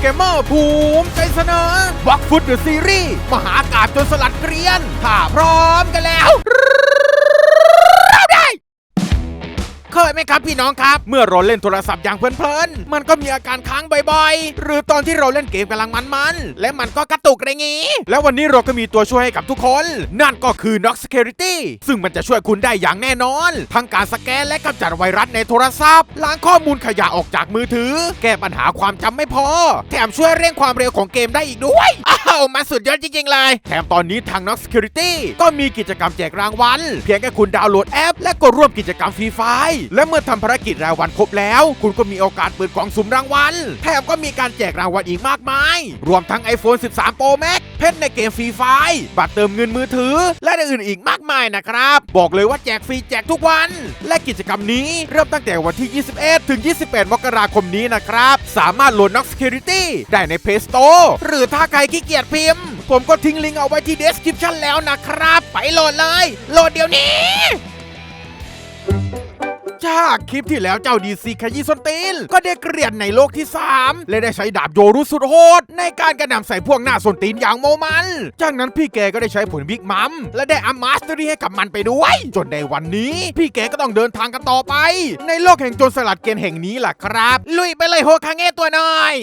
เกมเมอร์ภูมิใจเสนอบักฟุตเดอะซีรีส์มหากาบจนสลัดเกรียนถ้าพร้อมกันแล้ว ไหมครับพี่น้องครับ เมื่อเราเล่นโทรศัพท์อย่างเพลินๆ มันก็มีอาการค้างบ่อยๆ หรือตอนที่เราเล่นเกมกำลังมันๆ และมันก็กระตุกอะไรงี้ แล้ววันนี้เราก็มีตัวช่วยให้กับทุกคน นั่นก็คือ Nox Security ซึ่งมันจะช่วยคุณได้อย่างแน่นอน ทั้งการสแกนและกำจัดไวรัสในโทรศัพท์ ล้างข้อมูลขยะออกจากมือถือ แก้ปัญหาความจำไม่พอ แถมช่วยเร่งความเร็วของเกมได้อีกด้วยอ้าวมาสุดยอดจริงๆเลย แถมตอนนี้ทาง Nox Security ก็มีกิจกรรมแจกรางวัล เพียงแค่คุณดาวน์โหลดแอป และก็ร่วมกิจกรรมฟรีไฟล์และเมื่อทำภารกิจรายวันครบแล้ว คุณก็มีโอกาสเปิดกล่องสุ่มรางวัล แถมก็มีการแจกรางวัลอีกมากมาย รวมทั้ง iPhone 13 Pro Max เพชรในเกมฟรีไฟล์บัตรเติมเงินมือถือ และอื่นอีกมากมายนะครับ บอกเลยว่าแจกฟรีแจกทุกวัน และกิจกรรมนี้เริ่มตั้งแต่วันที่ 21 ถึง 28 มกราคมนี้นะครับ สามารถโหลด Nox Security ได้ใน Play Store หรือถ้าใครขี้เกียจพิมพ์ ผมก็ทิ้งลิงก์เอาไว้ที่ description แล้วนะครับ ไปโหลดเลย โหลดเดี๋ยวนี้ จากคลิปที่แล้วเจ้าดีซีขยี้ส้นตีน ก็ได้เกลียนในโลกที่ 3 และได้ใช้ดาบโยรุสุดโหด ในการกระหน่ำใส่พวกหน้าส้นตีนอย่างโมมัน จากนั้นพี่แกก็ได้ใช้ผลบิ๊กมัม และได้อัมมาสเตอรี่ให้กับมันไปด้วย จนในวันนี้ พี่แกก็ต้องเดินทางกันต่อไป ในโลกแห่งโจรสลัดเกณฑ์แห่งนี้ล่ะครับ ลุยไปเลยโฮคาเงะตัวน้อย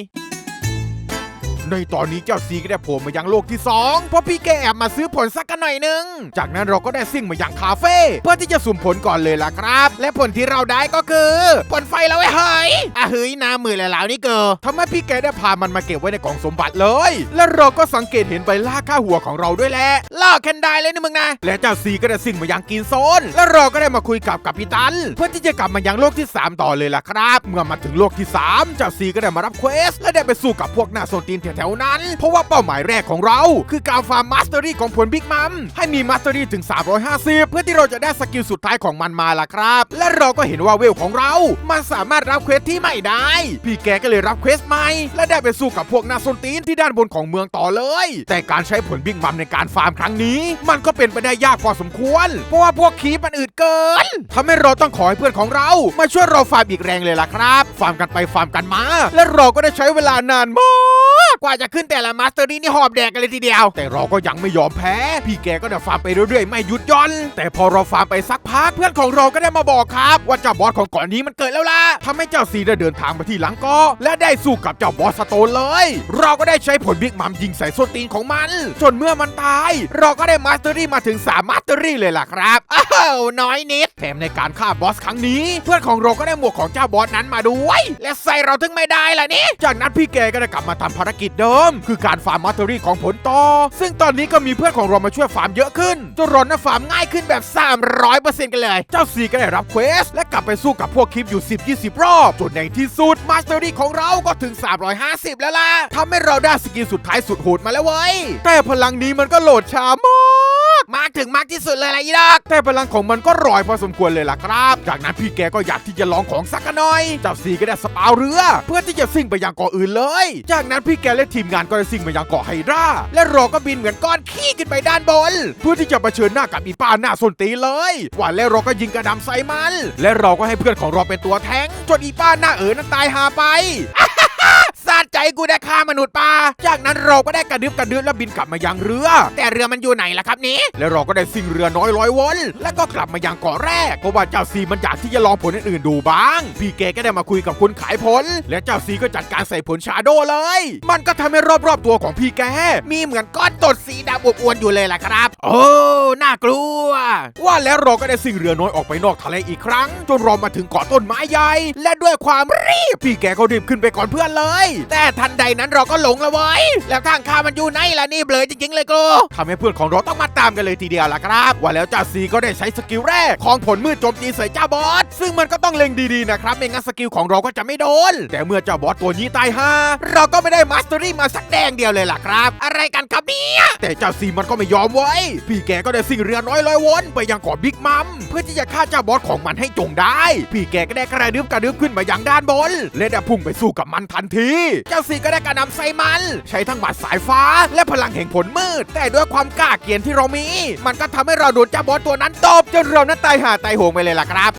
ในตอนนี้เจ้าซีก็ได้โผล่มายังโลกที่ 2 เพราะพี่แกแอบมาซื้อผลสักกันหน่อยหนึง จากนั้นเราก็ได้ซิ่งมายังคาเฟ่เพื่อที่จะสุ่มผลก่อนเลยล่ะครับ และผลที่เราได้ก็คือผลไฟแล้วไอ้เฮ้ยอะเฮ้ยน้ามือแล้วนี่เกอทำให้พี่แกได้พามันมาเก็บไว้ในกล่องสมบัติเลย และเราก็สังเกตเห็นใบล่าค่าหัวของเราด้วยแหละล่อแคนไดเลยนี่มึงนะและเจ้าซีก็ได้ซิ่งมายังกินโซน และเราก็ได้มาคุยกับกัปตัน เพื่อที่จะกลับมายังโลกที่ 3 ต่อเลยล่ะครับ เมื่อมาถึงโลกที่ 3 เจ้าซีก็ได้มารับเควส และได้ไปสู้กับพวกหน้าโซนตีนแถวๆนั้น เพราะว่าเป้าหมายแรกของเรา คือการฟาร์มมาสเตอรี่ของผลบิ๊กมัมให้มีมาสเตอรี่ถึง 350 เพื่อที่เราจะได้สกิลสุดท้ายของมันมาล่ะครับ และเราก็เห็นว่าเวลของเรา มันสามารถรับเควสที่ไม่ได้ พี่แกก็เลยรับเควสใหม่ และได้ไปสู้กับพวกนาโซนตีนที่ด้านบนของเมืองต่อเลย แต่การใช้ผลบิ๊กมัมในการฟาร์มครั้งนี้ มันก็เป็นไปได้ยากพอสมควร เพราะว่าพวกคีปมันอืดเกินทำให้เราต้องขอให้เพื่อนของเรา มาช่วยเราฟาร์มอีกแรงเลยล่ะครับ ฟาร์มกันไปฟาร์มกันมา และเราก็ได้ใช้เวลานานมาก กว่าจะขึ้นแต่ละมาสเตอรี่นี่หอบแดกกันเลยทีเดียว แต่เราก็ยังไม่ยอมแพ้ พี่แกก็ได้ฟาร์มไปเรื่อยๆ ไม่หยุดย่อน แต่พอเราฟาร์มไปสักพักเพื่อนของเราก็ได้มาบอกครับ ว่าเจ้าบอสของก่อนนี้มันเกิดแล้วล่ะทำให้เจ้าซีได้เดินทางมาที่หลังกาะและได้สู้กับเจ้าบอสสโตนเลย เราก็ได้ใช้ผลบิ๊กมัมยิงใส่ส้นตีนของมัน จนเมื่อมันตาย เราก็ได้มาสเตอรี่มาถึง3มาสเตอรี่เลยล่ะครับอ้าวน้อยนิดแถมในการฆ่าบอสครั้งนี้ เพื่อนของเราก็ได้หมวกของเจ้าบอสนั้นมาด้วย และใส่เราถึงไม่ได้ล่ะนี่จากนั้นพี่แกก็ได้กลับมาทำภารกิจเดิม คือการฟาร์มมัตเตอรี่ของผลต่อ ซึ่งตอนนี้ก็มีเพื่อนของเรามาช่วยฟาร์มเยอะขึ้นจนเรานะฟาร์มง่ายขึ้นแบบ 300%กันเลย เจ้าซีก็ได้รับเควส และกลับไปสู้กับพวกคลิปอยู่ 10-20 รอบจนในที่สุดมาสเตอรี่ของเราก็ถึง 350 แล้วล่ะทำให้เราได้สกิลสุดท้ายสุดโหดมาแล้วเว้ยแต่พลังนี้มันก็โหลดช้ามาก มากถึงมากที่สุดเลยล่ะอีดอกแต่พลังของมันก็รอยพอสมควรเลยล่ะครับ จากนั้นพี่แกก็อยากที่จะลองของสักหน่อยเจ้าซีก็ได้สปาวเรือ เพื่อที่จะซิ่งไปยังเกาะอื่นเลย จากนั้นพี่แกและทีมงานก็ได้ซิ่งไปยังเกาะไฮราและเราก็บินเหมือนก้อนขี้ขึ้นไปด้านบน เพื่อที่จะเผชิญหน้ากับอีป้าหน้าส้นตีเลยว่าแล้วเราก็ยิงกระดำใส่มัน และเราก็ให้เพื่อนของเราเป็นตัวแทงจนอีป้าหน้าเอ๋อนั้นตายหาไปาดใจกูได้ฆ่ามนุษย์ป่าจากนั้นเราก็ได้กระดึบกระดึบแล้วบินกลับมายังเรือ แต่เรือมันอยู่ไหนล่ะครับนี้ แล้วเราก็ได้สิ่งเรือน้อยร้อยวนแล้วก็กลับมายังเกาะแรกเพราะว่าเจ้าซีมันอยากที่จะลองผลอื่นๆดูบ้าง พี่แกก็ได้มาคุยกับคนขายผล และเจ้าซีก็จัดการใส่ผลชาโดเลย มันก็ทำให้รอบๆตัวของพี่แก มีเหมือนก้อนตดสีดำอบอวนอยู่เลยล่ะครับ โอ้น่ากลัว ว่าแล้วเราก็ได้สิ่งเรือน้อยออกไปนอกทะเลอีกครั้ง จนเรามาถึงเกาะต้นไม้ใหญ่ และด้วยความรีบพี่แกก็รีบขึ้นไปก่อนเพื่อนเลยแต่ทันใดนั้นเราก็หลงละเว้ยแล้วทางข้ามันอยู่ไหนล่ะนี่เบลอจริงๆเลยกูทำให้เพื่อนของเราต้องมาตามกันเลยทีเดียวล่ะครับ ว่าแล้วจ่าซีก็ได้ใช้สกิลแรกของผลมืดโจมตีใส่เจ้าบอสซึ่งมันก็ต้องเล็งดีๆนะครับไม่งั้นสกิลของเราก็จะไม่โดน แต่เมื่อเจ้าบอสตัวนี้ตายห่าเราก็ไม่ได้มาสเตอรี่มาสักแดงเดียวเลยล่ะครับ อะไรกันครับเนี่ยแต่เจ้าซีมันก็ไม่ยอมไว้พี่แกก็ได้สิ่งเรือน้อยลอยวนไปยังเกาะบิ๊กมัมเพื่อที่จะฆ่าเจ้าบอสของมันให้จงได้ พี่แกก็ได้กระดึบกระดึบขึ้นมายังด้านบน และได้พุ่งไปสู้กับมันทันทีเจ้าซีก็ได้กระนำใส่มัน ใช้ทั้งหมัดสายฟ้า และพลังแห่งผลมืด แต่ด้วยความกล้าเกียนที่เรามี มันก็ทำให้เราโดนเจ้าบอสตัวนั้นตบจนเรานั้นตายหาตายโหงไปเลยล่ะครับ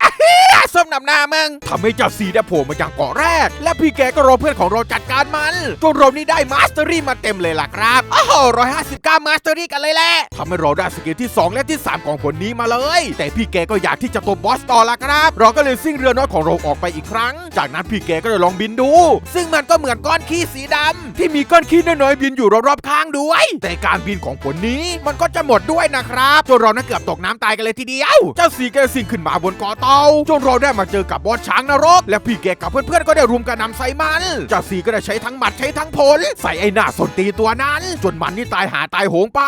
ส้มนำหน้ามึงทำให้เจ้าซีได้โผล่มาอย่างเกาะแรก และพี่แกก็รอเพื่อนของเราจัดการมันจนเรานี่ได้มาสเตอรี่มาเต็มเลยล่ะครับโอ้โหร้อยห้าสิบเก้ามาสเตอรี่กันเลยแหละทำให้เราได้สกิลที่ 2 และที่ 3 ของผลนี้มาเลย แต่พี่แกก็อยากที่จะตัวบอสต่อละครับ เราก็เลยซิ่งเรือน้อยของเราออกไปอีกครั้ง จากนั้นพี่แกก็เลยลองบินดู ซึ่งมันก็เหมือนก้อนขี้สีดำที่มีก้อนขี้น้อยๆบินอยู่รอบๆข้างด้วย แต่การบินของผลนี้มันก็จะหมดด้วยนะครับจนเรานั้นเกือบตกน้ำตายกันเลยทีเดียว เจ้าสีแกสิ่งขึ้นมาบนเกาะเตาจนเราได้มาเจอกับบอสช้างนรก และพี่แกกับเพื่อนๆก็ได้รุมกระหนำใส่มันเจ้าสีก็ได้ใช้ทั้งหมัดใช้ทั้งผล ใส่ไอ้หน้าสนตีตัวนั้น จนมันนี่ตายหาตายโหงไป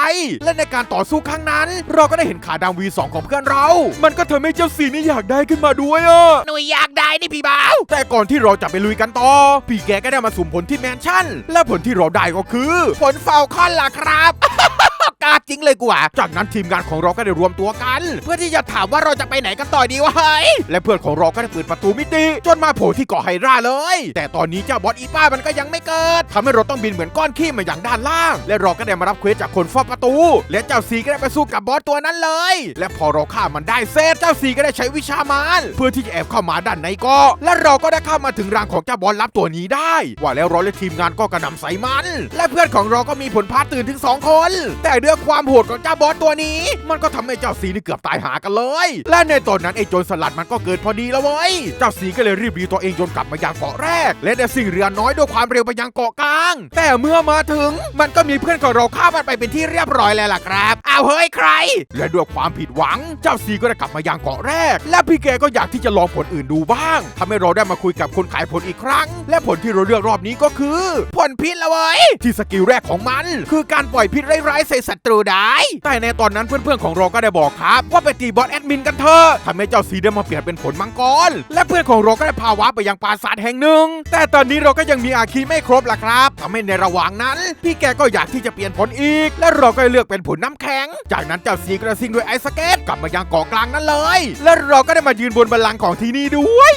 และในการต่อสู้ครั้งนั้น เราก็ได้เห็นขาดำวีสองของเพื่อนเรา มันก็ทำให้เจ้าสีนี่อยากได้ขึ้นมาด้วยอะหนุ่ยอยากได้นี่พี่บ่าวแต่ก่อนที่เราจะไปลุยกันต่อ พี่แกก็ได้มาสุ่มผลที่แมนชั่น และผลที่เราได้ก็คือ ผลเฟลคอนล่ะครับ กล้าจริงเลยกูอะจากนั้นทีมงานของเราก็ได้รวมตัวกัน เพื่อที่จะถามว่าเราจะไปไหนกันต่อดีวะเฮ้ยและเพื่อนของเราก็ได้เปิดประตูมิติจนมาโผล่ที่เกาะไฮราเลย แต่ตอนนี้เจ้าบอสอีป้ามันก็ยังไม่เกิดทำให้เราต้องบินเหมือนก้อนขี้มาอย่างด้านล่าง และเราก็ได้มารับเควสจากคนฝ้าประตู และเจ้าซีก็ได้ไปสู้กับบอสตัวนั้นเลย และพอเราฆ่ามันได้เสร็จเจ้าซีก็ได้ใช้วิชามารเพื่อที่จะแอบเข้ามาด้านในเกาะและเราก็ได้เข้ามาถึงรังของเจ้าบอสลับตัวนี้ได้ ว่าแล้วเราและทีมงานก็กระนำใส่มัน และเพื่อนของเราก็มีผลพาตื่นถึงสองคน แต่ด้วยความโหดของเจ้าบอสตัวนี้ มันก็ทำให้เจ้าซีนี่เกือบตายหากันเลย และในตอนนั้นไอ้โจรสลัดมันก็เกิดพอดีแล้วเว้ย เจ้าซีก็เลยรีบรีตัวเองจนกลับมายังเกาะแรก และได้สิ่งเรือน้อยด้วยความเร็วไปยังเกาะกลาง แต่เมื่อมาถึงมันก็มีเพื่อนของเราฆ่ามันไปเป็นที่เรียบร้อยแล้วล่ะครับเอาเฮ้ยใคร และด้วยความผิดหวัง เจ้าซีก็ได้กลับมายังเกาะแรก และพี่แกก็อยากที่จะลองผลอื่นดูบ้างทำให้เราได้มาคุยกับคนขายผลอีกครั้ง และผลที่เราเลือกรอบนี้ก็คือ ผลพิษละเว้ยที่สกิลแรกของมัน คือการปล่อยพิษร้ายๆใส่ศัตรูได้แต่ในตอนนั้นเพื่อนๆของเราก็ได้บอกครับว่าไปตีบอสแอดมินกันเถอะทำให้เจ้าซีได้มาเปลี่ยนเป็นผลมังกร และเพื่อนของเราก็ได้พาวาไปยังปราสาทแห่งหนึ่ง แต่ตอนนี้เราก็ยังมีอาคีไม่ครบล่ะครับทำให้ในระหว่างนั้น พี่แกก็อยากที่จะเปลี่ยนผลอีก และเราก็เลือกเป็นผลน้ำแข็ง จากนั้นเจ้าซีกระซิงด้วยไอซ์สเก็ตกลับมายังเกาะกลางนั้นเลย และเราก็ได้มายืนบนบัลลังก์ของที่นี่ด้วย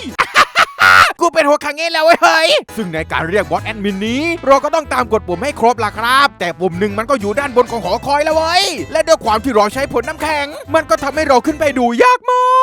กูเป็นหัวขังเงี้แล้วเว้ยเฮ้ยซึ่งในการเรียกบอสแอดมินนี้ เราก็ต้องตามกดปุ่มให้ครบล่ะครับ แต่ปุ่มหนึ่งมันก็อยู่ด้านบนของหอคอยแล้วเว้ยและด้วยความที่เราใช้ผลน้ำแข็ง มันก็ทำให้เราขึ้นไปดูยากมาก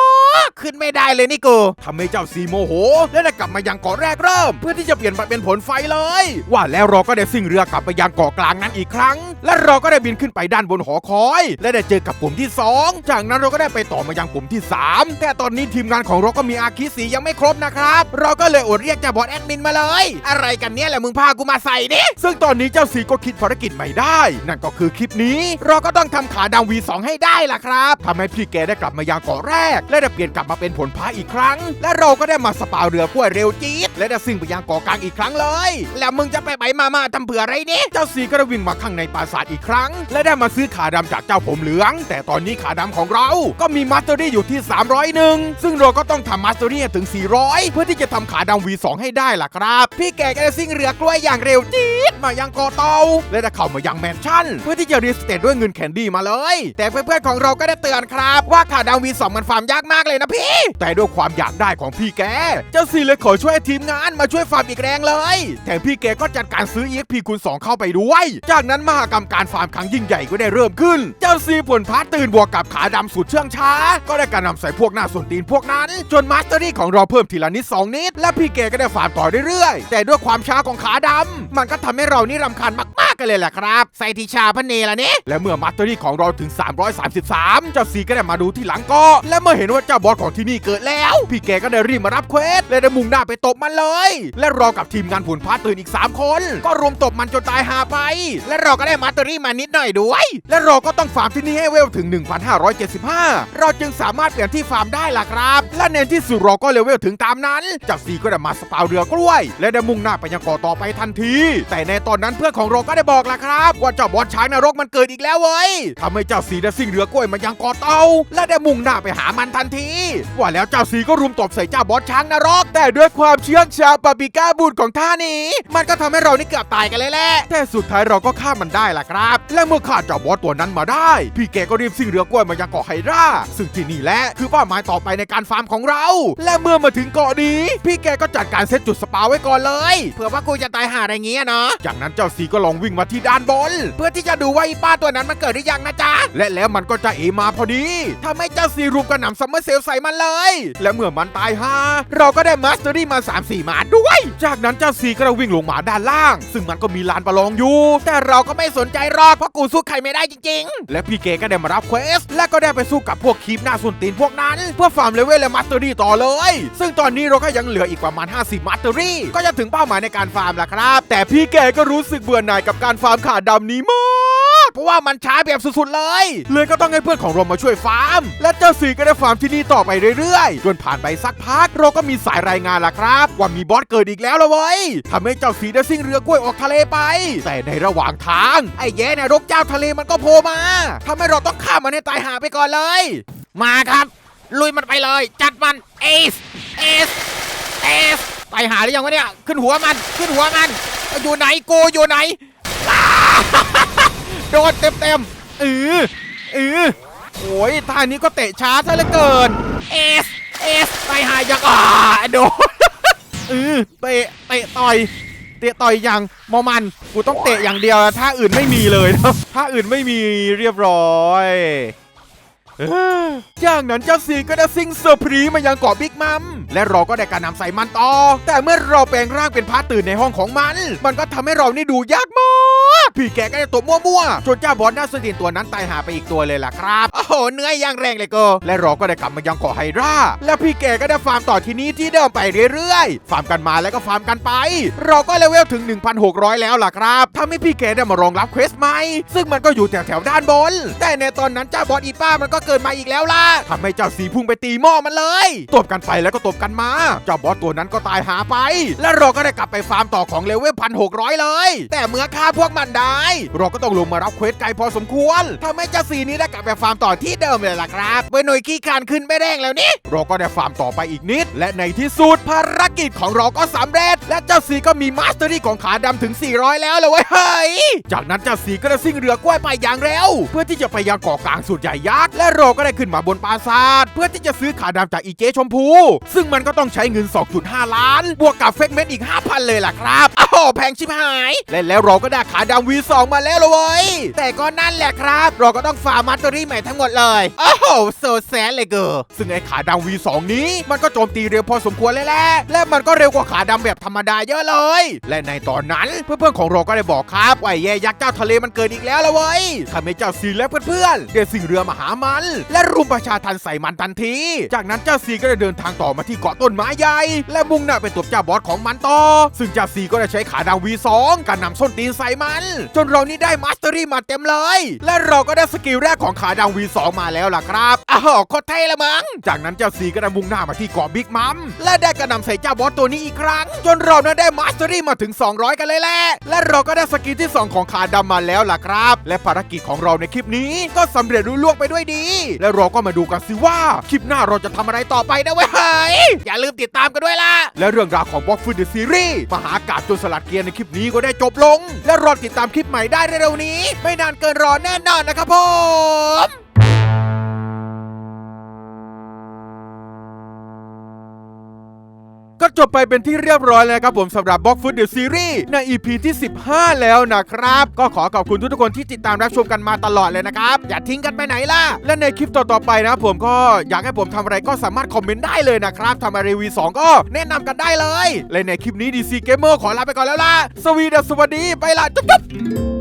ขึ้นไม่ได้เลยนี่กูทำให้เจ้าซีโมโห และได้กลับมายังเกาะแรกเริ่ม เพื่อที่จะเปลี่ยนมาเป็นผลไฟเลย ว่าแล้วเราก็ได้ซิ่งเรือกลับไปยังเกาะกลางนั้นอีกครั้ง และเราก็ได้บินขึ้นไปด้านบนหอคอย และได้เจอกับปุ่มที่ 2 จากนั้นเราก็ได้ไปต่อมายังปุ่มที่ 3 แต่ตอนนี้ทีมงานของเราก็มีอาคิสียังไม่ครบนะครับ เราก็เลยอดเรียกเจ้าบอสแอดมินมาเลย อะไรกันเนี่ยแหละมึงพากูมาใส่นี่ซึ่งตอนนี้เจ้าสีก็คิดภารกิจใหม่ได้ นั่นก็คือคลิปนี้ เราก็ต้องทำขาดำ V2 ให้ได้ล่ะครับทำให้พี่แกได้กลับมายังเกาะแรก และได้เปลี่ยนกลับมาเป็นผลพาอีกครั้ง และเราก็ได้มาสปาวเรือกล้วยเร็วจี๊ดและได้ซิ่งไปยังเกาะกลางอีกครั้งเลย แล้วมึงจะไปไปมามาทำเผื่ออะไรนี่เจ้าสีก็ได้วิ่งมาข้างในปราสาทอีกครั้ง และได้มาซื้อขาดำจากเจ้าผมเหลือง แต่ตอนนี้ขาดำของเราก็มีมาสเตอรี่อยู่ที่ 301 ซึ่งเราก็ต้องทำมาสเตอรี่ถึง 400 เพื่อที่จะทำขาดำ V2 ให้ได้ล่ะครับ พี่แกก็ได้ซิ่งเรือกล้วยอย่างเร็วจี๊ดมายังเกาะเตา และได้เข้ามายังแมนชั่น เพื่อที่จะรีสเตทด้วยเงินแคนดี้มาเลย แต่เพื่อนๆของเราก็ได้เตือนครับ ว่าขาดำ V2 มันฟาร์มยากมากเลยนะพี่แต่ด้วยความอยากได้ของพี่แก เจ้าซีเลยขอช่วยทีมงานมาช่วยฟาร์มอีกแรงเลย แถมพี่แกก็จัดการซื้อ EXP คูณ2เข้าไปด้วย จากนั้นมหากรรมการฟาร์มครั้งยิ่งใหญ่ก็ได้เริ่มขึ้น เจ้าซีผลพาตื่นบวกกับขาดำสุดเชื่องช้า ก็ได้การนำใส่พวกหน้าส่วนตีนพวกนั้น จนมาสเตอรี่ของเราเพิ่มทีละนิด2นิด และพี่แกก็ได้ฟาร์มต่อเรื่อยๆ แต่ด้วยความช้าของขาดำมันก็ทำให้เรานี่รำคาญมากๆ กันเลยแหละครับ ใส่ทิชาพระเนละนี่และเมื่อมาสเตอรี่ของเราถึง 333 เจ้าซีก็ได้มาดูที่หลังก็และเมื่อเห็นว่าเจ้าบอสของที่นี่เกิดแล้ว พี่แกก็ได้รีบมารับเควสและได้มุ่งหน้าไปตบมันเลย และรอกับทีมงานผลพาตื่นอีก 3 คน ก็รวมตบมันจนตายหาไป และเราก็ได้มาสเตอรี่มานิดหน่อยด้วย และเราก็ต้องฟาร์มที่นี่ให้เวลถึง 1,575 เราจึงสามารถเปลี่ยนที่ฟาร์มได้ล่ะครับ และในที่สุดเราก็เลเวลถึงตามนั้นเจากซีก็ได้มาสปาวเรือกล้วย และได้มุ่งหน้าไปยังเกาะต่อไปทันที แต่ในตอนนั้นเพื่อนของเราก็ได้บอกล่ะครับ ว่าเจ้าบอสช้างนรกมันเกิดอีกแล้วเว้ยทำให้เจ้าซีได้ซิ่งเรือกล้วยมายังเกาะเตาและได้มุ่งหน้าไปหามันทันที ว่าแล้วเจ้าซีก็รุมตบใส่เจ้าบอสช้างนรก แต่ด้วยความเชื่องช้าปาปิก้าบูดของท่านี้ มันก็ทำให้เรานี่เกือบตายกันเลยแหละแต่สุดท้ายเราก็ฆ่ามันได้ล่ะครับ และเมื่อฆ่าเจ้าบอสตัวนั้นมาได้ พี่แกก็รีบซิ่งเรือกล้วยมายังเกาะไฮราซึ่งที่นี่แหละคือเป้าหมายต่อไปในการฟาร์มของเรา และเมื่อมาถึงเกาะนี้ พี่แกก็จัดการเซตจุดสปาไว้ก่อนเลย เผื่อว่ากูจะตายหาอะไรเงี้ยเนาะจากนั้นเจ้าซีก็ลองวิ่งมาที่ด้านบน เพื่อที่จะดูว่าไอ้ป้าตัวนั้นมันเกิดหรือยังนะจ๊ะ และแล้วมันก็จะเอมาพอดีทำให้เจ้าซีรุมกระหน่ำซัมเมอร์เซลใส่มันเลย และเมื่อมันตายฮาเราก็ได้มาสเตอรี่มา 3-4หมาด้วย จากนั้นเจ้าซีก็วิ่งลงมาด้านล่าง ซึ่งมันก็มีลานประลองอยู่ แต่เราก็ไม่สนใจหรอกเพราะกูสู้ใครไม่ได้จริง ๆ และพี่เกก็ได้มารับเควส และก็ได้ไปสู้กับพวกคีปหน้าส่วนตีนพวกนั้น เพื่อฟาร์มเลเวลและมาสเตอรี่ต่อเลย ซึ่งตอนนี้เราก็ยังเหลืออีกประมาณ 50 มาสเตอรี่ก็จะถึงเป้าหมายในการฟาร์มแล้วครับ แต่พี่แกก็รู้สึกเบื่อหน่ายกับการฟาร์มขาดดำนี้มากเพราะว่ามันช้าแบบสุดๆเลย เลยก็ต้องให้เพื่อนของเรามาช่วยฟาร์ม และเจ้าสีก็ได้ฟาร์มที่นี่ต่อไปเรื่อยๆ จนผ่านไปสักพักเราก็มีสายรายงานละครับ ว่ามีบอสเกิดอีกแล้วละเว้ยทำให้เจ้าสีได้ซิ่งเรือกล้วยออกทะเลไป แต่ในระหว่างทาง ไอ้แย่นรกเจ้าทะเลมันก็โผล่มาทำให้เราต้องฆ่ามันให้ตายหาไปก่อนเลย มาครับ ลุยมันไปเลย จัดมันเอสเอสเอสไปหาหรือยังวะเนี่ยขึ้นหัวมันขึ้นหัวมันอยู่ไหนกูอยู่ไหน โดนเต็มเต็มๆเออเออโอ้ยท่านี้ก็เตะช้าซะเหลือเกินเอสเอสไปหายังอ่าโดนเออเตะเตะต่อยเตะต่อยอย่างมอมันกูต้องเตะอย่างเดียวท่าอื่นไม่มีเลยนะท่าอื่นไม่มีเรียบร้อยอ้อจากนั้นเจ้าซีก็ได้ซิงเซอร์พรีมายังเกาะบิ๊กมัม และเราก็ได้การนำใส่มันต่อ แต่เมื่อเราแปลงร่างเป็นพระตื่นในห้องของมัน มันก็ทำให้เรานี่ดูยากมากพี่แกก็ได้ตบมั่วๆจนเจ้าบอสน้าสตินตัวนั้นตายหาไปอีกตัวเลยล่ะครับ โอ้โหเนื้อย่างแรงเลยก็และเราก็ได้กลับมายังเกาะไฮราและพี่แกก็ได้ฟาร์มต่อที่นี้ที่เดิมไปเรื่อยๆ ฟาร์มกันมาแล้วก็ฟาร์มกันไป เราก็เลเวลถึง 1,600 แล้วล่ะครับทำให้พี่แกได้มารองรับเควสใหม่ซึ่งมันก็อยู่แถวๆด้านบน แต่ในตอนนั้นเจ้าบอสอีป้ามันก็เกิดมาอีกแล้วล่ะทำให้เจ้าสีพุ่งไปตีหม้อมันเลยตบกันไปแล้วก็ตบกันมา เจ้าบอสตัวนั้นก็ตายหาไป และเราก็ได้กลับไปฟาร์มต่อของเลเวลพันหกร้อยเลย แต่เมื่อฆ่าพวกมันได้ เราก็ต้องลงมารับเควสไกลพอสมควรทำให้เจ้าสีนี้ได้กลับไปฟาร์มต่อที่เดิมเลยล่ะครับเมื่อหน่วยขี้คานขึ้นไม่แดงแล้วนี่เราก็ได้ฟาร์มต่อไปอีกนิด และในที่สุดภารกิจของเราก็สำเร็จ และเจ้าสีก็มีมาสเตอรี่ของขาดำถึง 400 แล้วเลยเว้ยเฮ้ยจากนั้นเจ้าสีก็ได้ซิ่งเรือกล้วยไปอย่างเร็ว เพื่อที่จะไปยังเกาะกลางสุดใหญ่ยักษ์และเราก็ได้ขึ้นมาบนปราสาท เพื่อที่จะซื้อขาดำจากอีเจชมพู ซึ่งมันก็ต้องใช้เงิน 2.5 ล้าน บวกกับเฟกเมนต์อีก 5,000 เลยล่ะครับอ้าวแพงชิบหาย และแล้วเราก็ได้ขาดำ V2 มาแล้วเลยเว้ยแต่ก็นั่นแหละครับ เราก็ต้องฟามมาสเตอรี่ใหม่ทั้งหมดเลยโอ้โหโซแซนเลยเกอร์ซึ่งไอ้ขาดำ V2 นี้ มันก็โจมตีเร็วพอสมควรเลยแหละและมันก็เร็วกว่าขาดำแบบธรรมดาเยอะเลย และในตอนนั้นเพื่อนๆของเราก็ได้บอกครับว่าแย่ยักษ์เจ้าทะเลมันเกิดอีกแล้วละเว้ยทำให้เจ้าซีและเพื่อนๆเดินสิงเรือมาหามัน และรุมประชาทันใส่มันทันที จากนั้นเจ้าซีก็ได้เดินทางต่อมาที่เกาะต้นไม้ใหญ่ และมุ่งหน้าไปตบเจ้าบอสของมันต่อ ซึ่งเจ้าซีก็ได้ใช้ขาดาว V2 การนำส้นตีนใส่มัน จนเรานี่ได้มาสเตอรี่มาเต็มเลย และเราก็ได้สกิลแรกของขาดาว V2 มาแล้วล่ะครับอ้าวโคตรเท่ละมั้งจากนั้นเจ้าซีก็ได้มุ่งหน้ามาที่เกาะบิ๊กมัมและได้กระนำใส่เจ้าบอสตัวนี้อีกครั้ง จนเรานั้นได้มาสเตอรี่มาถึง 200 กันเลยแหละและเราก็ได้สกิลที่ 2 ของขาดำมาแล้วล่ะครับ และภารกิจของเราในคลิปนี้ก็สำเร็จรุ่ล่วงไปด้วยดี และเราก็มาดูกันสิว่า คลิปหน้าเราจะทำอะไรต่อไปนะเว้ยอย่าลืมติดตามกันด้วยล่ะ และเรื่องราวของบล็อกฟูดเดอะซีรีส์มหากาบจนสลัดเกียร์ในคลิปนี้ก็ได้จบลง และรอติดตามคลิปใหม่ได้เร็วๆนี้ ไม่นานเกินรอแน่นอนนะครับผม ก็จบไปเป็นที่เรียบร้อยแล้วครับผมสำหรับบล็อกฟุตเดอะซีรีส์ใน EP ที่ 15 แล้วนะครับ ก็ขอขอบคุณทุกๆคนที่ติดตามรับชมกันมาตลอดเลยนะครับ อย่าทิ้งกันไปไหนล่ะ และในคลิปต่อๆไปนะผมก็อยากให้ผมทำอะไรก็สามารถคอมเมนต์ได้เลยนะครับทำอะไรรีวิว2ก็แนะนำกันได้เลย และในคลิปนี้ DC Gamer ขอลาไปก่อนแล้วล่ะสวีดัสสวัสดีไปละจุ๊บๆ